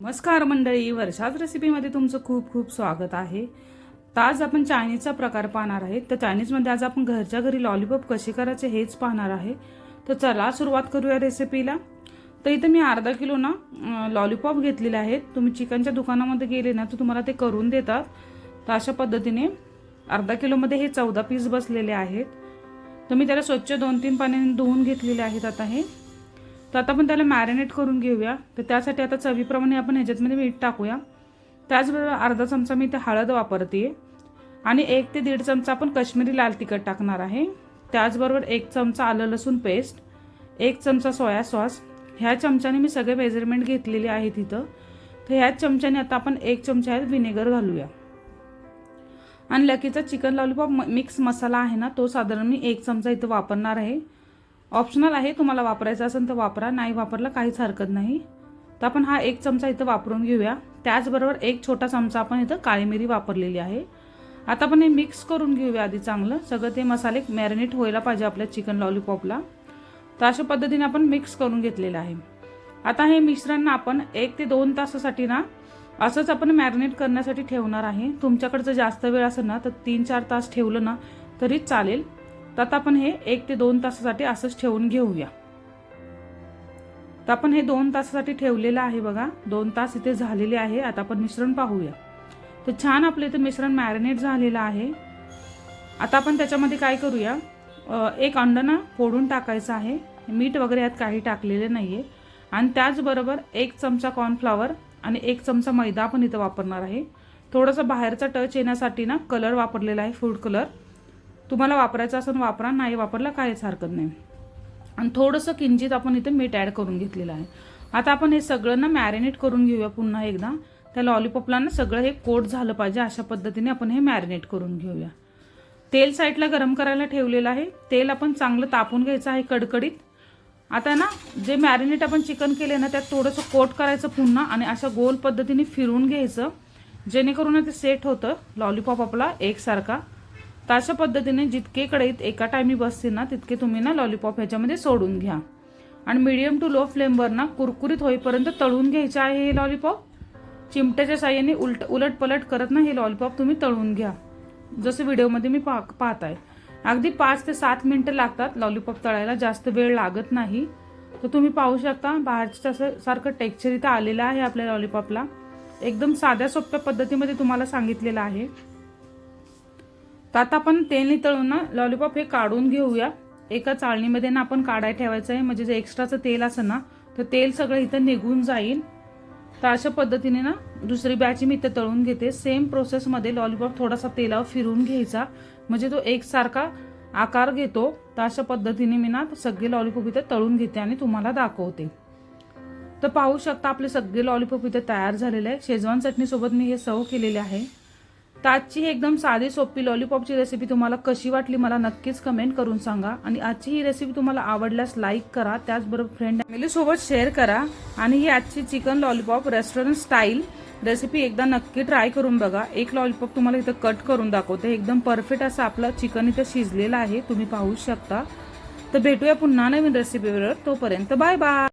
नमस्कार मंडळी वर्षात रेसिपीमध्ये तुमचं खूप खूप स्वागत आहे. तर आज आपण चायनीजचा प्रकार पाहणार आहे. तर चायनीजमध्ये आज आपण घरच्या घरी लॉलीपॉप कसे करायचे हेच पाहणार आहे. तर चला सुरुवात करूया रेसिपीला तर इथं मी अर्धा किलो ना लॉलीपॉप घेतलेले आहेत. तुम्ही चिकनच्या दुकानामध्ये गेले ना तर तुम्हाला ते करून देतात. तर अशा पद्धतीने अर्धा किलोमध्ये हे चौदा पीस बसलेले आहेत. तर मी त्याला स्वच्छ दोन तीन पाण्याने धुवून घेतलेले आहेत आता हे. तर आता आपण त्याला मॅरिनेट करून घेऊया. तर त्यासाठी आता चवीप्रमाणे आपण ह्याच्यातमध्ये मीठ टाकूया. त्याचबरोबर अर्धा चमचा मी इथे हळद वापरते. आणि एक ते दीड चमचा आपण कश्मीरी लाल तिखट टाकणार आहे. त्याचबरोबर एक चमचा आलं लसूण पेस्ट एक चमचा सोया सॉस ह्या चमच्याने मी सगळे मेजरमेंट घेतलेले आहेत इथं. तर ह्याच चमच्याने आता आपण एक चमचा ह्यात व्हिनेगर घालूया. आणि लकीचा चिकन लॉलीपॉप मिक्स मसाला आहे ना तो साधारण मी एक चमचा इथं वापरणार आहे. ऑप्शनल आहे तुम्हाला वापरायचा असेल तर वापरा नाही वापरला काहीच हरकत नाही. तर आपण हा एक चमचा इथं वापरून घेऊया. त्याचबरोबर एक छोटा चमचा आपण इथं काळी मिरी वापरलेली आहे. आता आपण हे मिक्स करून घेऊया आधी चांगलं. सगळं ते मसाले मॅरिनेट व्हायला पाहिजे आपल्या चिकन लॉलीपॉपला तर अशा पद्धतीने आपण मिक्स करून घेतलेलं आहे. आता हे मिश्रण ना आपण एक ते दोन तासासाठी ना असंच आपण मॅरिनेट करण्यासाठी ठेवणार आहे. तुमच्याकडचं जर जास्त वेळ असेल ना तर तीन चार तास ठेवलं ना तरी चालेल. तर आता आपण हे एक ते दोन तासासाठी असंच ठेवून घेऊया. तर आपण हे दोन तासासाठी ठेवलेलं आहे बघा. दोन तास इथे झालेले आहे. आता आपण मिश्रण पाहूया. तर छान आपलं इथे मिश्रण मॅरिनेट झालेलं आहे. आता आपण त्याच्यामध्ये काय करूया? एक अंड ना फोडून टाकायचं आहे. मीठ वगैरे यात काही टाकलेले नाही आहे आणि त्याचबरोबर एक चमचा कॉर्नफ्लॉवर आणि एक चमचा मैदा आपण इथं वापरणार आहे. थोडंसं बाहेरचा टच येण्यासाठी ना कलर वापरलेला आहे फूड कलर तुम्हाला वापरायचं असेल वापरा नाही वापरला काहीच हरकत नाही. आणि थोडंसं किंचित आपण इथे मीठ ॲड करून घेतलेलं आहे. आता आपण हे सगळं ना मॅरिनेट करून घेऊया पुन्हा एकदा. त्या लॉलीपॉपला ना सगळं हे कोट झालं पाहिजे अशा पद्धतीने आपण हे मॅरिनेट करून घेऊया. तेल साईडला गरम करायला ठेवलेलं आहे. तेल आपण चांगलं तापून घ्यायचं आहे कडकडीत. आता ना जे मॅरिनेट आपण चिकन केले ना त्यात थोडंसं कोट करायचं पुन्हा आणि अशा गोल पद्धतीने फिरून घ्यायचं. जेणेकरून ते सेट होतं. लॉलीपॉप आपला एकसारखा. तर अशा पद्धतीने जितके कढईत एका टायमी बसतील ना तितके तुम्ही ना लॉलीपॉप ह्याच्यामध्ये सोडून घ्या. आणि मिडियम टू लो फ्लेमवर ना कुरकुरीत होईपर्यंत तळून घ्यायचे आहे हे लॉलीपॉप चिमट्याच्या साह्याने उलट उलट पलट करत ना हे लॉलीपॉप तुम्ही तळून घ्या. जसं व्हिडिओमध्ये मी पा पाहत आहे अगदी पाच ते सात मिनटं लागतात लॉलीपॉप तळायला जास्त वेळ लागत नाही. तर तुम्ही पाहू शकता बाहेरचं असं सारखं टेक्स्चर इथं आलेलं आहे आपल्या लॉलीपॉपला एकदम साध्या सोप्या पद्धतीमध्ये तुम्हाला सांगितलेलं आहे. तर आता आपण तेल तळून ना लॉलीपॉप हे काढून घेऊया. एका चाळणीमध्ये ना आपण काढाय ठेवायचं आहे. म्हणजे जे एक्स्ट्राचं तेल असं ना तर तेल सगळं इथं निघून जाईल. तर अशा पद्धतीने ना दुसरी बॅच मी इथं तळून घेते. सेम प्रोसेसमध्ये लॉलीपॉप थोडासा तेलावर फिरून घ्यायचा. म्हणजे तो एकसारखा आकार घेतो. तर अशा पद्धतीने मी ना सगळे लॉलीपॉप इथे तळून घेते आणि तुम्हाला दाखवते. तर पाहू शकता आपले सगळे लॉलीपॉप इथे तयार झालेले आहे. शेजवान चटणीसोबत मी हे सर्व केलेले आहे. तर आजची ही एकदम साधी सोपी लॉलीपॉपची रेसिपी तुम्हाला कशी वाटली मला नक्कीच कमेंट करून सांगा. आणि आजची ही रेसिपी तुम्हाला आवडल्यास लाईक करा त्याचबरोबर फ्रेंड फॅमिली सोबत शेअर करा. आणि ही आजची chicken lollipop restaurant style recipe एकदा नक्की ट्राय करून बघा. एक लॉलीपॉप तुम्हाला इथं कट करून दाखवते. एकदम परफेक्ट असं आपलं चिकन इथं शिजलेलं आहे. तुम्ही पाहू शकता. तर भेटूया पुन्हा नवीन रेसिपीवर तोपर्यंत बाय बाय